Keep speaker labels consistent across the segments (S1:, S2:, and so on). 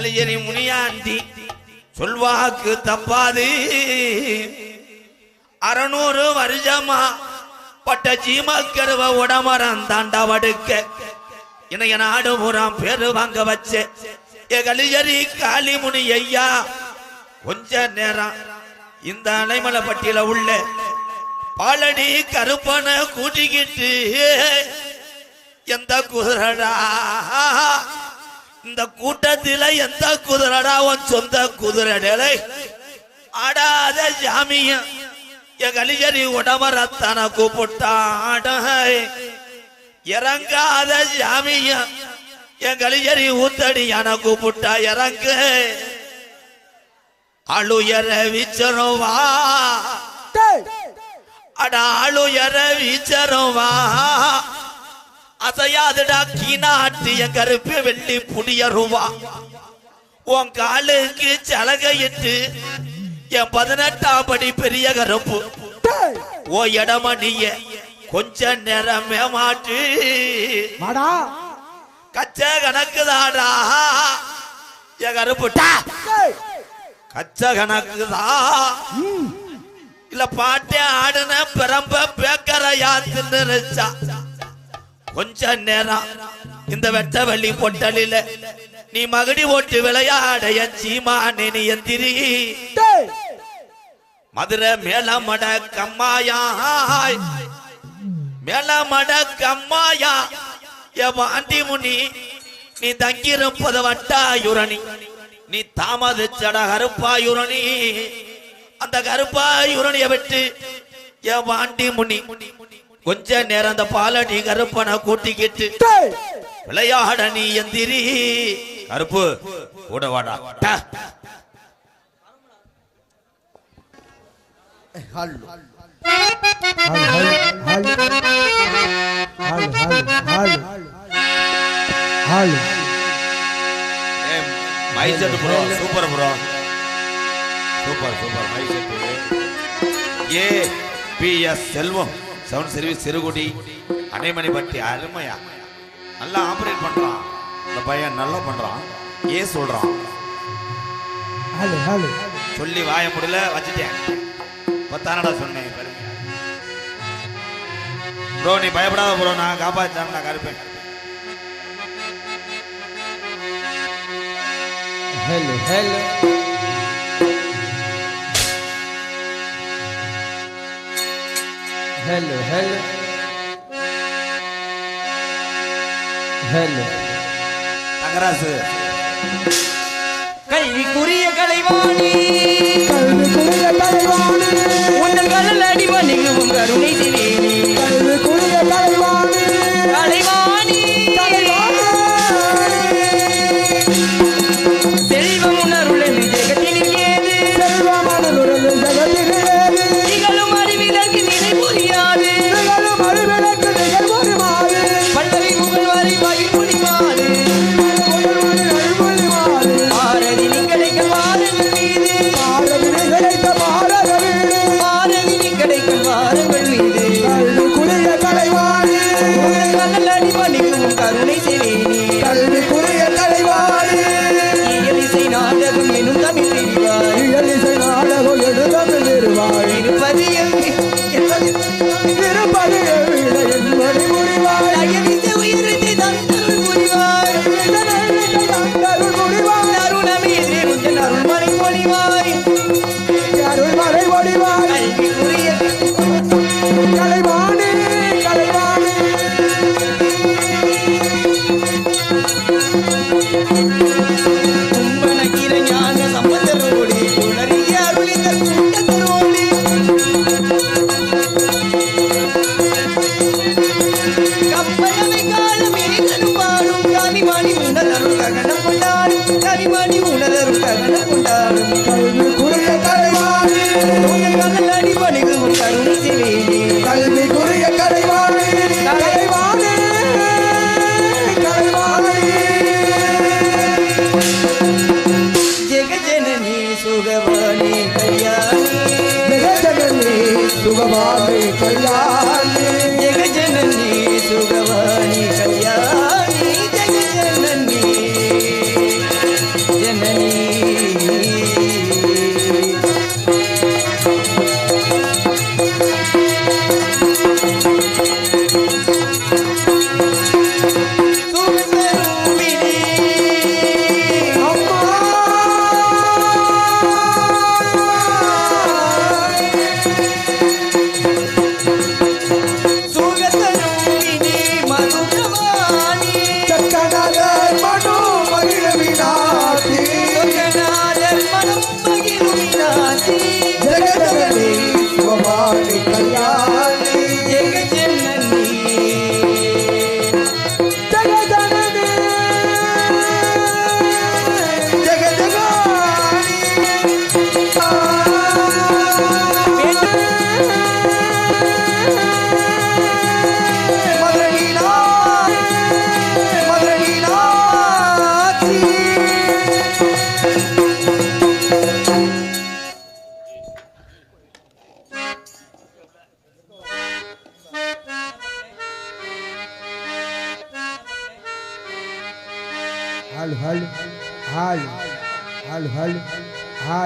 S1: கலியரி முனியாண்டி சொல்வாக்கு தப்பாது. அறநூறு வருஷமா பட்ட ஜீமக்கருவ உடமரம் தாண்டவடுக்க. இணைய நாடு பூராம் பேரு வாங்க வச்ச. ஏ கலியரி காளிமுனி ஐயா கொஞ்ச நேரம் இந்த அலைமலைப்பட்டியில உள்ள பாலடி கருப்பனை கூட்டிக்கிட்டு எந்த குதிரடா இந்த கூட்டத்தில எந்த குதிரடா உன் சொந்த குதிரடலை ஆடாத ஜாமிய. என் கலிஜரி உடமரத்தன கூப்பிட்டாட இறங்காத ஜாமிய. என் கலிஜரி ஊத்தடி என கூப்பிட்டா இறங்கு. அழுயர விச்சரும் வா. அட அழுயர விச்சரும் வா. அசையாதுடா கீனாட்டு என் கருப்பு வெள்ளி புடியருவா உன் காலுக்கு சலகையிட்டு என் பதினெட்டாம் படி பெரிய கருப்பு. ஓ இடமணிய கொஞ்ச நேரம் ஏமாற்று
S2: மாடா
S1: கச்ச கணக்குதாடா. என் கருப்பு. டா. கச்ச கணக்குதா. இல்ல பாட்டே ஆடுன பிறம்ப பேக்கரையாத்து நினைச்சா கொஞ்ச நேரம் இந்த வெட்ட வெள்ளி பொட்டலில நீ மகடி ஓட்டு விளையாட என் சீமானே நீ எந்திரி மதுரை மேலமட கம்மாயாய். மேலமட கம்மாயா என் வாண்டி முனி நீ தங்கியிருப்பது வட்டாயுரணி. நீ தாமதிச்சட கருப்பாயுரணி. அந்த கருப்பாயுரணிய விட்டு என் வாண்டி முனி கொஞ்ச நேரம் அந்த பாலடி கருப்பனை கூட்டிக்கிட்டு விளையாட நீ எந்திரி. கருப்பு கூட வாடா. டா. ஏய், mike set bro super bro super super mike set A B S Selvam. Sound service Sirukudi Anaimanipatti அருமையா. நல்லா ஆபரேட் பண்றான். இந்த பையன் நல்லா பண்றான். ஏ சொல்றான். சொல்லி வாய முடியல வச்சுட்டேன். பத்தானடா சொன்னேன் ப்ரோ நீ பயப்படாத ப்ரோ நான் காப்பாத்தான் நான் கருப்பேன்.
S2: Hello, hello. Hello, hello. Hello.
S1: Thangarasu
S3: கல்விக்குரிய Kalaivani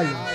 S3: Ay.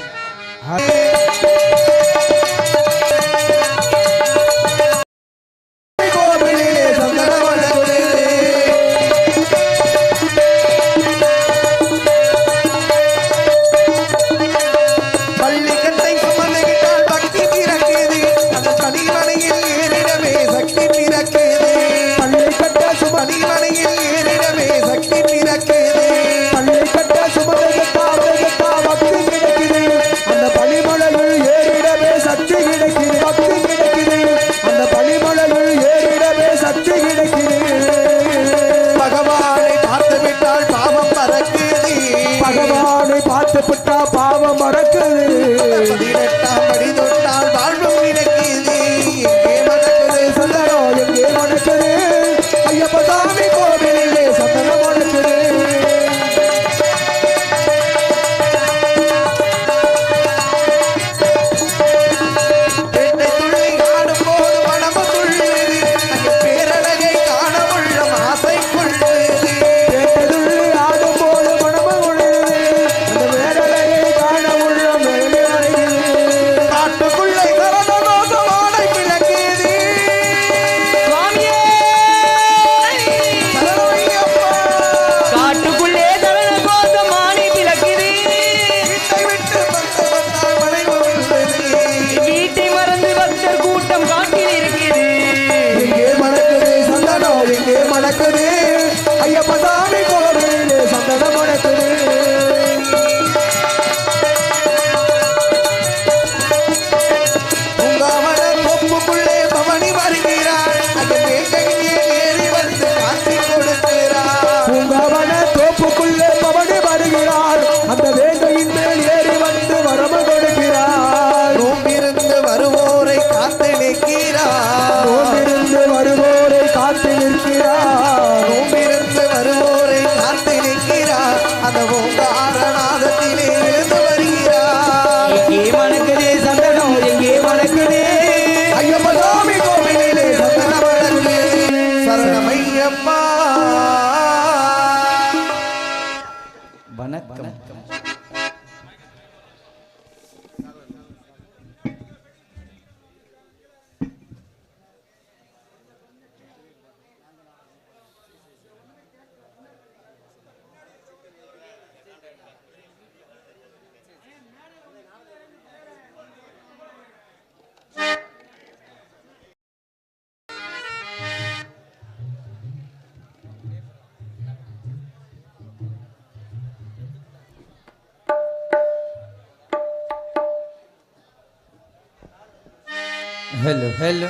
S2: Hello hello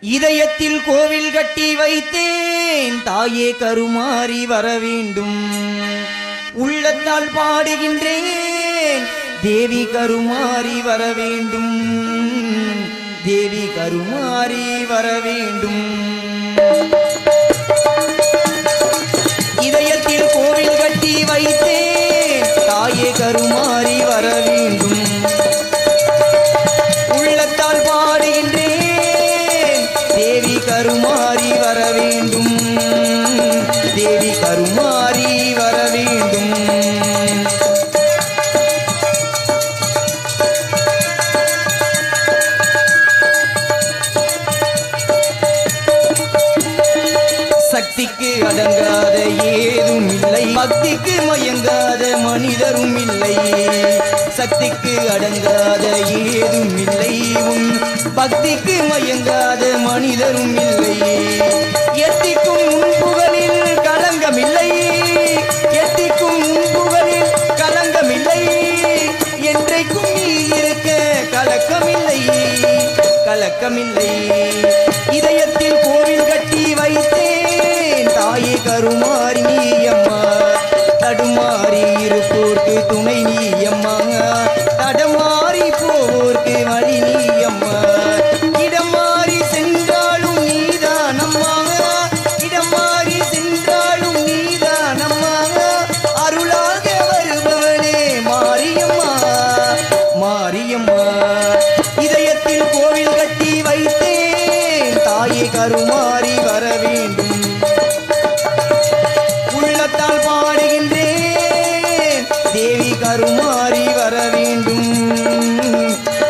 S4: இதயத்தில் கோவில் கட்டி வைத்தேன். தாயே கருமாறி வர வேண்டும். உள்ளத்தால் பாடுகின்றேன். தேவி கருமாறி வர வேண்டும். தேவி கருமாறி வர வேண்டும். இதயத்தில் கோவில் கட்டி வைத்தேன். தாயே கருமாறி வர வேண்டும் வர வேண்டும். தேவி கருமாறி வர வேண்டும். சக்திக்கு அடங்காத ஏதும் இல்லை. பக்திக்கு மயங்காத மனிதரும் இல்லை. சக்திக்கு அடங்காத ஏதும் இல்லை. உன் பக்திக்கு மயங்காத மனிதரும் இல்லை. எத்திக்கும் உன் புகழில் களங்கமில்லை. எத்திக்கும் உன் புகழில் களங்கமில்லை. என்றைக்கும் நீ இருக்க கலக்கமில்லை. கலக்கமில்லை. இதயத்தில் கோவில் கட்டி வைத்தேன். தாயே கருமாரி அம்மா. தடுமாறி இருப்போர்க்கு துணை நீ அம்மா. தடமாறி போவோர்க்கு வழி நீ அம்மா.